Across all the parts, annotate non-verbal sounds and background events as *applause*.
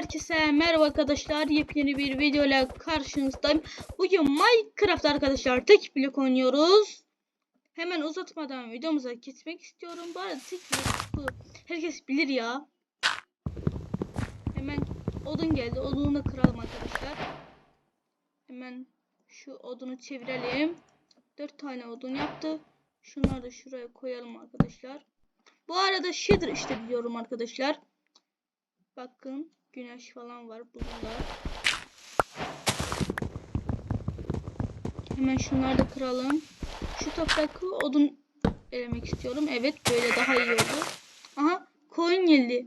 Herkese merhaba arkadaşlar. Yepyeni bir video ile karşınızdayım. Bugün Minecraft arkadaşlar tek blok oynuyoruz. Hemen uzatmadan videomuza geçmek istiyorum. Arada tek blok. Herkes bilir ya. Hemen odun geldi. Odunu da kıralım arkadaşlar. Hemen şu odunu çevirelim. 4 tane odun yaptı. Şunları da şuraya koyalım arkadaşlar. Bu arada shader işte biliyorum arkadaşlar. Bakın güneş falan var burada. Hemen şunları da kıralım. Şu toprağı odun elemek istiyorum. Evet böyle daha iyi oldu. Aha koyun geldi.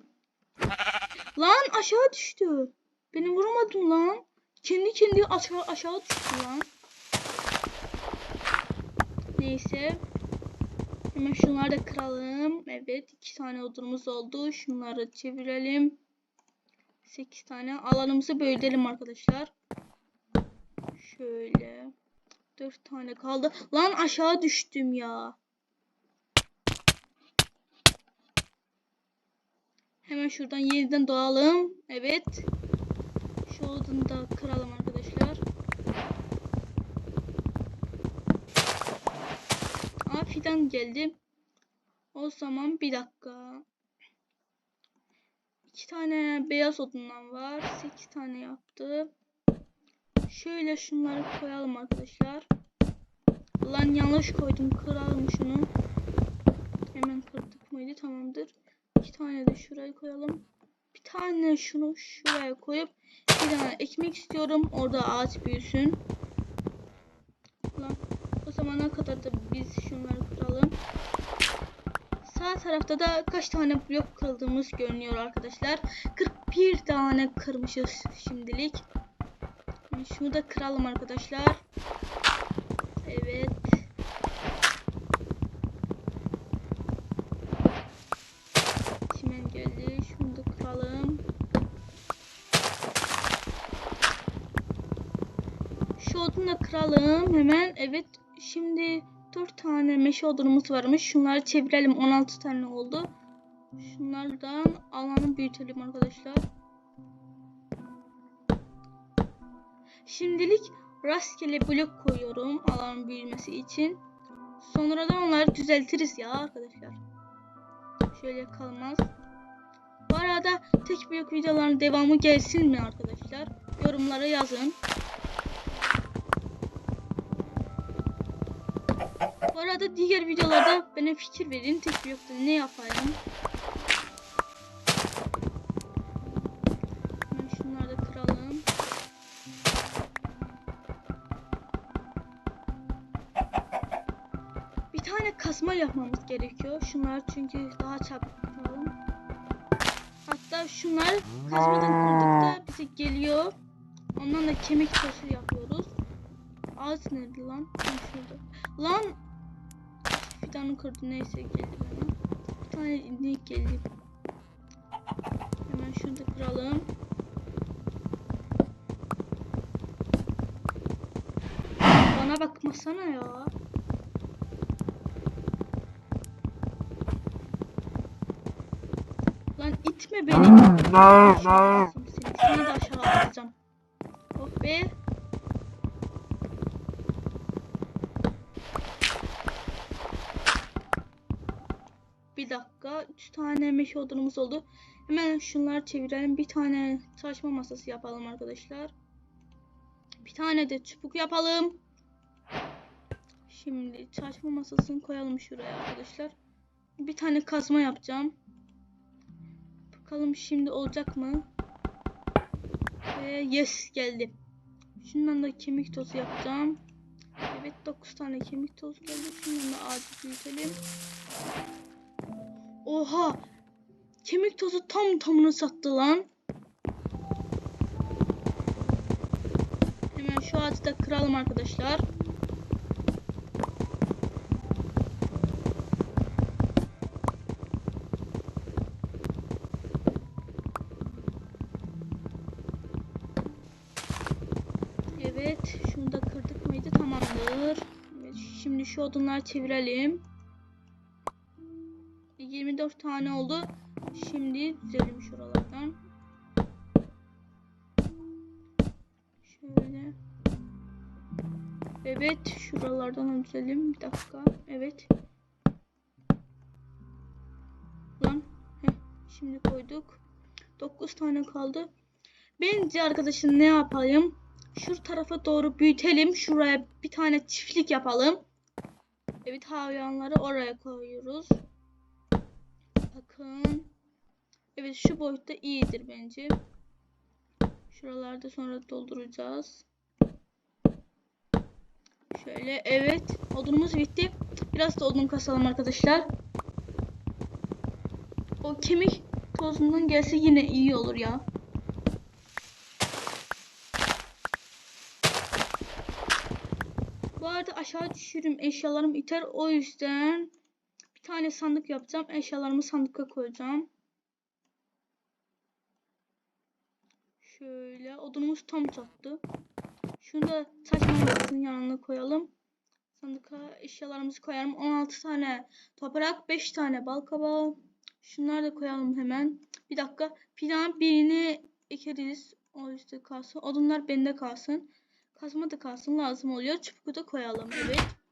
Lan aşağı düştü. Beni vurmadın lan. Kendi kendi aşağı aşağı düştü lan. Neyse. Hemen şunları da kıralım. Evet iki tane odunumuz oldu. Şunları çevirelim. 8 tane alanımızı bölelim arkadaşlar. Şöyle. 4 tane kaldı. Lan aşağı düştüm ya. Hemen şuradan yeniden doğalım. Evet. Şu odunu da kıralım arkadaşlar. Aa fidan geldi. O zaman bir dakika. İki tane beyaz odundan var. Sekiz tane yaptı. Şöyle şunları koyalım arkadaşlar. Lan yanlış koydum. Kıralım şunu. Hemen kırdık mıydı? Tamamdır. İki tane de şuraya koyalım. Bir tane şunu şuraya koyup bir tane ekmek istiyorum. Orada ağaç büyüsün. Lan o zamana kadar da biz şunları kıralım. Sağ tarafta da kaç tane blok kırdığımız görünüyor arkadaşlar. 41 tane kırmışız şimdilik. Şimdi şunu da kıralım arkadaşlar. Evet. Çimen geldi. Şunu da kıralım. Şu odunu da kıralım hemen. Evet. Şimdi 4 tane meşe odunumuz varmış. Şunları çevirelim. 16 tane oldu. Şunlardan alanı büyütelim arkadaşlar. Şimdilik rastgele blok koyuyorum alanın büyümesi için. Sonradan onları düzeltiriz ya arkadaşlar. Şöyle kalmaz. Bu arada tek blok videoların devamı gelsin mi arkadaşlar? Yorumlara yazın. Arada diğer videolarda bana fikir verin. Tek blokta ne yapayım? Şunları da kıralım. Bir tane kasma yapmamız gerekiyor. Şunlar çünkü daha çabuk kıralım. Hatta şunlar kazmadan kırdıkta bize geliyor. Ondan da kemik taşı yapıyoruz. Ağaç nerede lan? Lan fidanı kırdı neyse geldi bana. Bir tane inek geldi. Hemen şunu da kıralım. Bana bakmasana ya. Lan itme beni. Seni *laughs* de aşağı atacağım. Oh be. Bir dakika. Üç tane meşe odunumuz oldu. Hemen şunları çevirelim. Bir tane çalışma masası yapalım arkadaşlar. Bir tane de çubuk yapalım. Şimdi çalışma masasını koyalım şuraya arkadaşlar. Bir tane kazma yapacağım. Bakalım şimdi olacak mı? Ve yes geldi. Şundan da kemik tozu yapacağım. Evet 9 tane kemik tozu geldi. Şundan da ağacı büyütelim. Oha! Kemik tozu tam tamını sattı lan. Hemen şu ağacı da kıralım arkadaşlar. Evet, şunu da kırdık mıydı? Tamamdır. Şimdi şu odunları çevirelim. 24 tane oldu. Şimdi düzelim şuralardan. Şöyle. Evet. Şuralardan düzelim. Bir dakika. Evet. Lan. Heh, şimdi koyduk. 9 tane kaldı. Bence arkadaşım ne yapalım? Şu tarafa doğru büyütelim. Şuraya bir tane çiftlik yapalım. Evet hayvanları oraya koyuyoruz. Bakın. Evet şu boyutta iyidir bence. Şuralarda sonra dolduracağız. Şöyle evet. Odunumuz bitti. Biraz da odun kasalım arkadaşlar. O kemik tozundan gelse yine iyi olur ya. Bu arada aşağı düşürüm eşyalarım iter. O yüzden tane sandık yapacağım. Eşyalarımı sandıka koyacağım. Şöyle odunumuz tam çattı. Şunu da taş makinesinin yanına koyalım. Sandıka eşyalarımızı koyalım. 16 tane toprak, 5 tane bal kabağı. Şunları da koyalım hemen. Bir dakika. Fidan birini ekeriz. O yüzden kalsın. Odunlar bende kalsın. Kazma da kalsın. Lazım oluyor. Çubuğu da koyalım. Evet.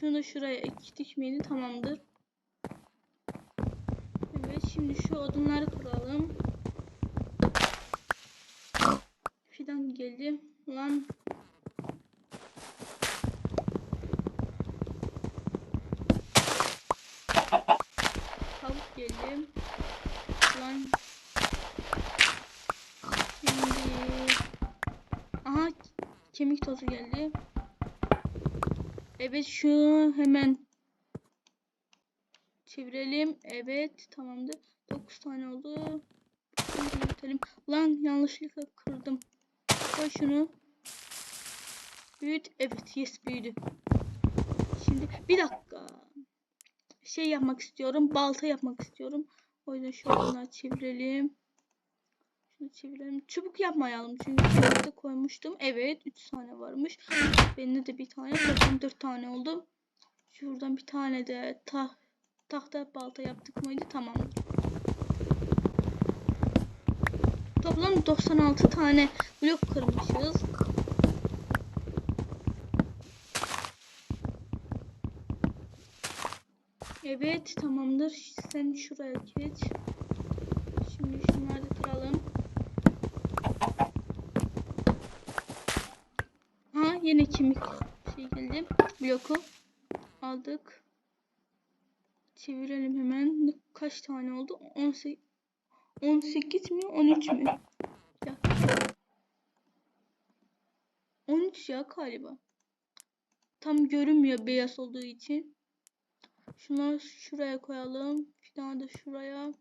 Şunu da şuraya ektik miydi? Tamamdır. Evet. Şimdi şu odunları kıralım. Fidan geldi. Lan tavuk geldi. Lan şimdi aha kemik tozu geldi. Evet şu hemen çevirelim. Evet tamamdır. 9 tane oldu. Büyütelim. Lan yanlışlıkla kırdım. Koy şunu. Büyüt. Evet yes büyüdü. Şimdi bir dakika. Şey yapmak istiyorum. Balta yapmak istiyorum. O yüzden şuradan çevirelim. Şunu çevirelim. Çubuk yapmayalım çünkü çubukta koymuştum. Evet 3 tane varmış. Benim de bir tane. Toplam 4 tane oldu. Şuradan bir tane de ta tahta balta yaptık mıydı? Tamamdır. Toplam 96 tane blok kırmışız. Evet tamamdır. Sen şuraya geç. Şimdi şunları da kıralım. Ha yine kemik şey geldi. Bloku aldık. Çevirelim hemen. Kaç tane oldu? 18 18 mi 13 mü? Ya. 13 ya galiba. Tam görünmüyor beyaz olduğu için. Şunları şuraya koyalım. Bir tane de şuraya.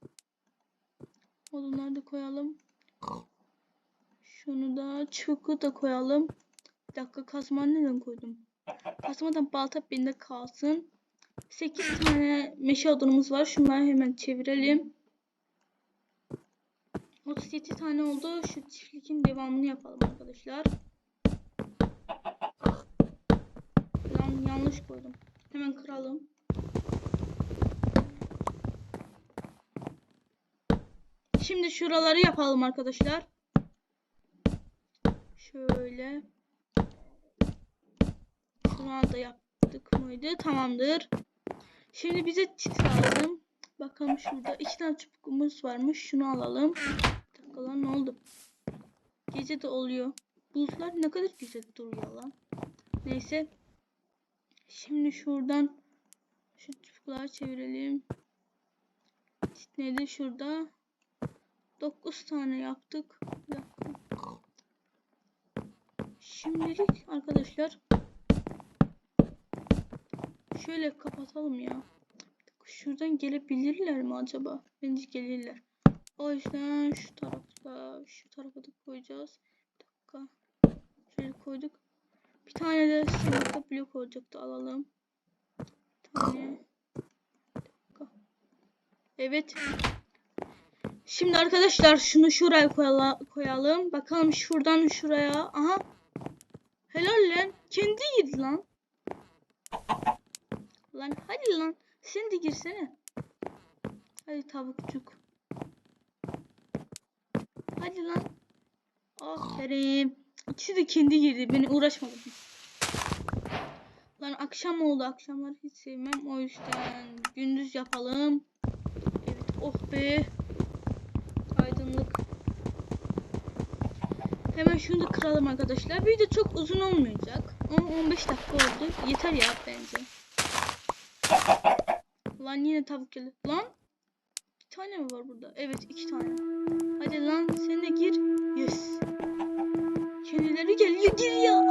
Odunları da koyalım. Şunu da çubuğu da koyalım. Bir dakika kazma neden koydum? Kazmadan balta bende kalsın. 8 tane meşe odunumuz var. Şunları hemen çevirelim. 37 tane oldu. Şu çiftlikin devamını yapalım arkadaşlar. Lan yanlış koydum. Hemen kıralım. Şimdi şuraları yapalım arkadaşlar. Şöyle. Şunu da yaptık mıydı? Tamamdır. Şimdi bize çit lazım. Bakalım şurada iki tane çubukumuz varmış. Şunu alalım. Lan ne oldu? Gece de oluyor. Bulutlar ne kadar güzel duruyor lan. Neyse. Şimdi şuradan şu çubukları çevirelim. Çit neydi şurada? 9 tane yaptık. Şimdilik arkadaşlar şöyle kapatalım ya. Şuradan gelebilirler mi acaba? Bence gelirler. O yüzden şu tarafta şu tarafa da koyacağız. Bir dakika. Şöyle koyduk. Bir tane de sandıkta blok olacaktı alalım. Bir tane. Bir. Evet. Şimdi arkadaşlar şunu şuraya koyalım. Bakalım şuradan şuraya. Aha. Helal lan. Kendi yedi lan. Lan hadi lan. De girsene. Hadi tavukçuk. Hadi lan. Aferin. İkisi de kendi girdi. Beni uğraşmadı. Lan akşam oldu. Akşamları hiç sevmem. O yüzden gündüz yapalım. Evet. Oh be. Aydınlık. Hemen şunu da kıralım arkadaşlar. Video çok uzun olmayacak. 10-15 dakika oldu. Yeter ya bence. Lan yine tavuk geldi. Lan bir tane mi var burada? Evet iki tane. Hadi lan sen de gir. Yes. Kendileri geliyor. Gir ya.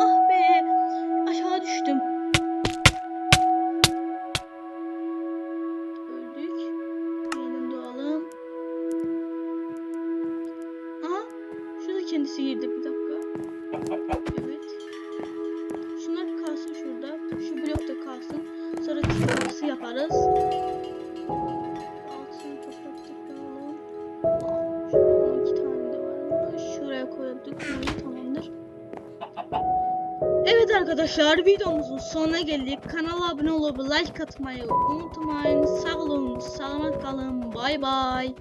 Arkadaşlar videomuzun sonuna geldik. Kanala abone olup like atmayı unutmayın. Sağ olun, selamat kalın. Bay bay.